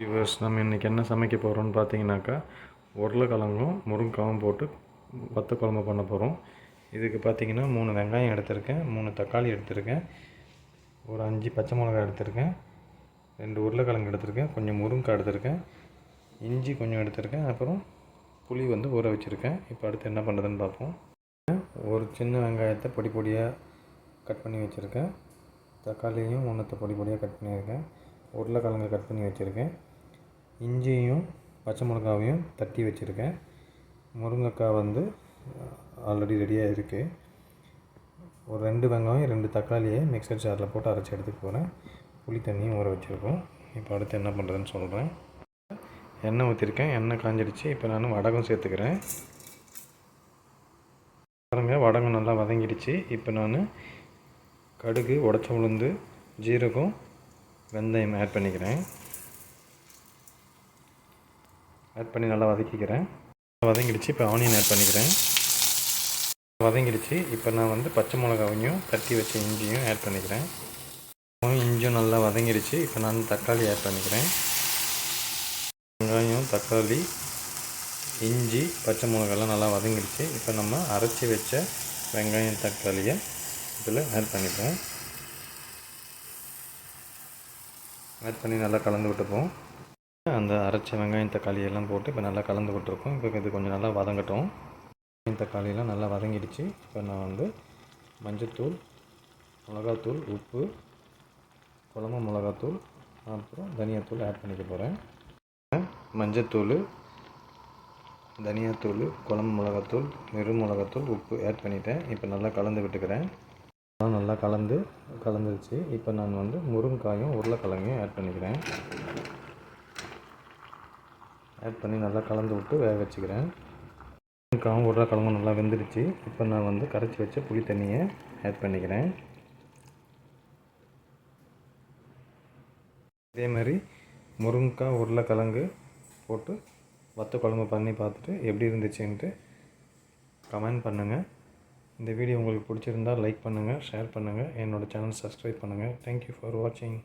Viewers நம்ம இன்றைக்கி என்ன சமைக்க போகிறோம்னு பார்த்தீங்கன்னாக்கா உருளைக்கிழங்கும் முருங்கைக்காவும் போட்டு வத்த குழம்பு பண்ண போகிறோம் இதுக்கு பார்த்தீங்கன்னா மூணு வெங்காயம் எடுத்திருக்கேன் மூணு தக்காளி எடுத்திருக்கேன் ஒரு அஞ்சு பச்சை மிளகாய் எடுத்திருக்கேன் ரெண்டு உருளைக்கிழங்கு எடுத்திருக்கேன் கொஞ்சம் முருங்கைக்காய் எடுத்திருக்கேன் இஞ்சி கொஞ்சம் எடுத்திருக்கேன் அப்புறம் புளி வந்து ஊற வச்சுருக்கேன். இப்போ அடுத்து என்ன பண்ணுறதுன்னு பார்ப்போம் ஒரு சின்ன வெங்காயத்தை பொடி பொடியாக கட் பண்ணி வச்சுருக்கேன். தக்காளியும் ஒன்றத்தை பொடி பொடியாக கட் பண்ணியிருக்கேன். உருளைக்கிழங்கு கட் பண்ணி வச்சுருக்கேன். இஞ்சியும் பச்சை மிளகாவையும் தட்டி வச்சுருக்கேன். முருங்கைக்காய் வந்து ஆல்ரெடி ரெடியாக இருக்குது ஒரு ரெண்டு வெங்காயம் ரெண்டு தக்காளியை மிக்சர் ஜாரில் போட்டு அரைச்சி எடுத்துக்க போகிறேன் புளி தண்ணியும் ஊற வச்சுருக்கோம். இப்போ அடுத்து என்ன பண்ணுறதுன்னு சொல்கிறேன் எண்ணெய் ஊற்றிருக்கேன் எண்ணெய் காஞ்சிடுச்சு. இப்போ நான் வடகம் சேர்த்துக்கிறேன். பாருங்கள் வடகம் நல்லா வதங்கிடுச்சு. இப்போ நான் கடுகு உடச்ச உளுந்து ஜீரகம் வெந்தயம் ஆட் பண்ணிக்கிறேன். ஆட் பண்ணி நல்லா வதக்கிக்கிறேன். வதங்கிடுச்சு இப்போ ஆனியன் ஆட் பண்ணிக்கிறேன். வதங்கிடுச்சு இப்போ நான் வந்து பச்சை மிளகாவையும் தட்டி வச்ச இஞ்சியும் ஆட் பண்ணிக்கிறேன். இஞ்சும் நல்லா வதங்கிடுச்சு இப்போ நான் தக்காளி ஆட் பண்ணிக்கிறேன். வெங்காயம் தக்காளி இஞ்சி பச்சை மிளகாலாம் நல்லா வதங்கிடுச்சு இப்போ நம்ம அரைச்சி வச்ச வெங்காயம் தக்காளியை இதில் ஆட் பண்ணிக்கிறேன். ஆட் பண்ணி நல்லா கலந்து விட்டுப்போம். அந்த அரைச்ச வெங்காயம் தக்காளி எல்லாம் போட்டு இப்போ நல்லா கலந்து விட்டுருக்கோம். இப்போ இது கொஞ்சம் நல்லா வதங்கட்டும். வெங்காயம் தக்காளியெல்லாம் நல்லா வதங்கிடுச்சு. இப்போ நான் வந்து மஞ்சத்தூள் மிளகாத்தூள் உப்பு குழம்பு மிளகாத்தூள் அப்புறம் தனியாத்தூள் ஆட் பண்ணிக்க போகிறேன் மஞ்சத்தூள் தனியாத்தூள் குழம்பு மிளகாத்தூள் வெறும் மிளகாத்தூள் உப்பு ஆட் பண்ணிட்டேன். இப்போ நல்லா கலந்து விட்டுக்கிறேன். நல்லா கலந்து கலந்துருச்சு. இப்போ நான் வந்து முருங்காயும் உருளைக்கிழங்கையும் ஆட் பண்ணிக்கிறேன். ஆட் பண்ணி நல்லா கலந்து விட்டு வேக வச்சுக்கிறேன். முருங்காயும் உருளைக்கிழங்கும் நல்லா வெந்துருச்சு இப்போ நான் வந்து கரைச்சி வச்ச புளி தண்ணியை ஆட் பண்ணிக்கிறேன். இதே மாதிரி முருங்கைக்காய் உருளைக்கிழங்கு போட்டு வத்த குழம்பு பண்ணி பார்த்துட்டு எப்படி இருந்துச்சுன்ட்டு கமெண்ட் பண்ணுங்கள் இந்த வீடியோ உங்களுக்கு பிடிச்சிருந்தால் லைக் பண்ணுங்கள் ஷேர் பண்ணுங்கள் என்னோடய சேனல் சப்ஸ்கிரைப் பண்ணுங்கள் தேங்க்யூ ஃபார் வாட்சிங்